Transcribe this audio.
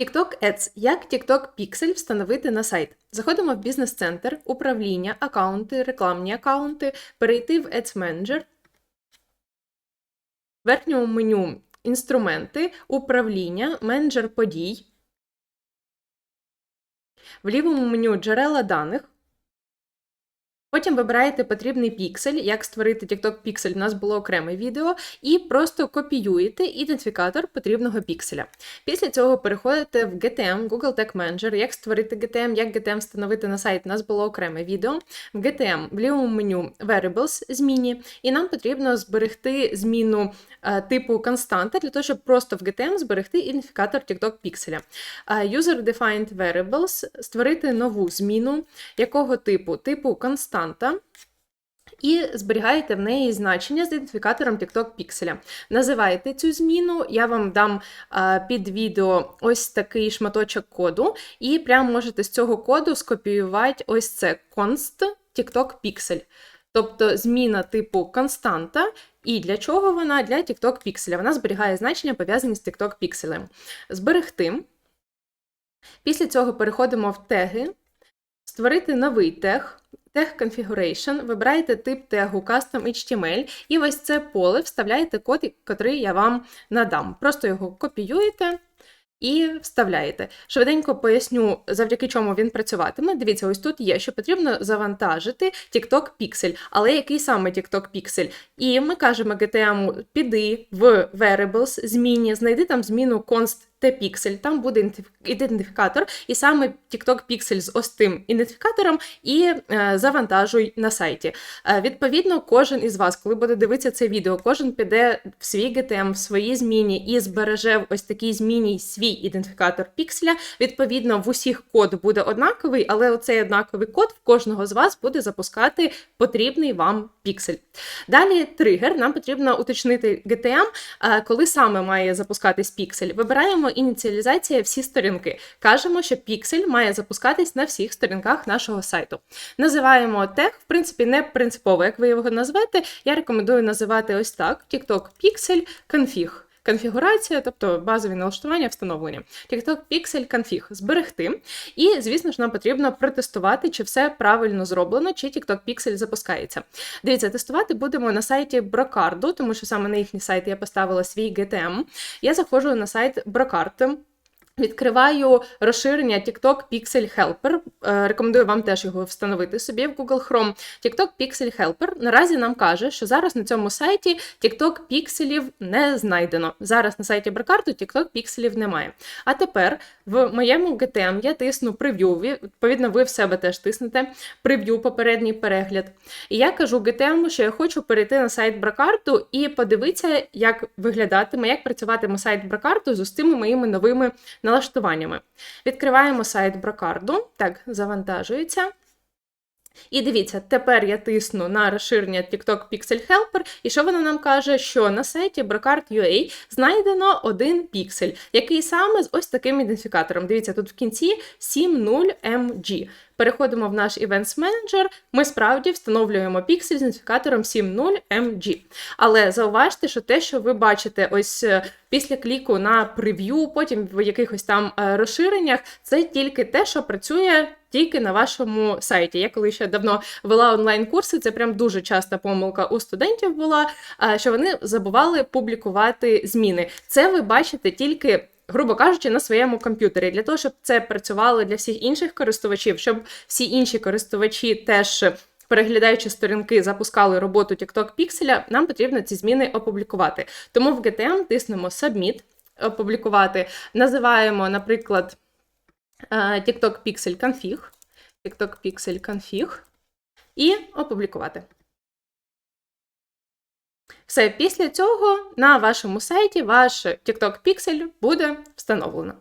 TikTok Ads. Як TikTok Pixel встановити на сайт? Заходимо в бізнес-центр, управління, аккаунти, рекламні аккаунти, перейти в Ads Manager, в верхньому меню інструменти, управління, менеджер подій, в лівому меню джерела даних. Потім вибираєте потрібний піксель, як створити TikTok Pixel, у нас було окреме відео, і просто копіюєте ідентифікатор потрібного пікселя. Після цього переходите в GTM, Google Tag Manager, як створити GTM, як GTM встановити на сайт, у нас було окреме відео. В GTM в лівому меню Variables зміні, і нам потрібно зберегти зміну е, типу константа для того, щоб просто в GTM зберегти ідентифікатор TikTok пікселя. Е, User-defined variables створити нову зміну, якого типу? Типу константа. І зберігаєте в неї значення з ідентифікатором TikTok пікселя. Називаєте цю зміну, я вам дам під відео ось такий шматочок коду, і прямо можете з цього коду скопіювати ось це const TikTok піксель. Тобто зміна типу константа. І для чого вона? Для TikTok пікселя. Вона зберігає значення, пов'язані з TikTok пікселем. Зберегти. Після цього переходимо в теги, створити новий тег. Тег Configuration, вибираєте тип тегу Custom HTML, і ось це поле вставляєте код, який я вам надам. Просто його копіюєте і вставляєте. Швиденько поясню, завдяки чому він працюватиме. Дивіться, ось тут є, що потрібно завантажити TikTok Pixel. Але який саме TikTok Pixel? І ми кажемо GTM, піди в Variables, зміні, знайди там зміну const T-Pixel, там буде ідентифікатор, і саме TikTok Pixel з ось тим ідентифікатором і е, завантажуй на сайті. Е, відповідно, кожен із вас, коли буде дивитися це відео, кожен піде в свій GTM, в свої зміні і збереже в ось такій зміні свій ідентифікатор пікселя. Відповідно, в усіх код буде однаковий, але оцей однаковий код в кожного з вас буде запускати потрібний вам піксель. Далі тригер. Нам потрібно уточнити GTM, е, коли саме має запускатись піксель. Вибираємо ініціалізація всі сторінки. Кажемо, що піксель має запускатись на всіх сторінках нашого сайту. Називаємо тег, в принципі, не принципово, як ви його назвете. Я рекомендую називати ось так: TikTok Pixel Config. Конфігурація, тобто базові налаштування, встановлення. TikTok Pixel Config зберегти. І, звісно ж, нам потрібно протестувати, чи все правильно зроблено, чи TikTok Pixel запускається. Дивіться, тестувати будемо на сайті Brocardo, тому що саме на їхній сайт я поставила свій GTM. Я заходжу на сайт Brocard. Відкриваю розширення TikTok Pixel Helper. Е, рекомендую вам теж його встановити собі в Google Chrome. TikTok Pixel Helper наразі нам каже, що зараз на цьому сайті TikTok пікселів не знайдено. Зараз на сайті Бракарту TikTok пікселів немає. А тепер в моєму GTM я тисну прев'ю. Відповідно, ви в себе теж тиснете прев'ю, попередній перегляд. І я кажу GTM, що я хочу перейти на сайт Бракарту і подивитися, як виглядатиме, як працюватиме сайт Бракарту з тими моїми новими налаштуваннями. Відкриваємо сайт Брокарду. Так, завантажується. І дивіться, тепер я тисну на розширення TikTok Pixel Helper, і що вона нам каже, що на сайті Brocard.ua знайдено один піксель, який саме з ось таким ідентифікатором. Дивіться, тут в кінці 70MG. Переходимо в наш Events Manager, ми справді встановлюємо піксель з ідентифікатором 70MG. Але зауважте, що те, що ви бачите ось е, після кліку на прев'ю, потім в якихось там е, розширеннях, це тільки те, що працює. Тільки на вашому сайті. Я коли ще давно вела онлайн-курси, це прям дуже часта помилка у студентів була, е, що вони забували публікувати зміни. Це ви бачите тільки грубо кажучи, на своєму комп'ютері. Для того, щоб це працювало для всіх інших користувачів, щоб всі інші користувачі теж. Переглядаючи сторінки, запускали роботу TikTok Pixel, нам потрібно ці зміни опублікувати. Тому в GTM тиснемо Submit, опублікувати, називаємо, наприклад, е, TikTok Pixel Config, TikTok Pixel Config і опублікувати. Все, після цього на вашому сайті ваш TikTok Pixel буде встановлено.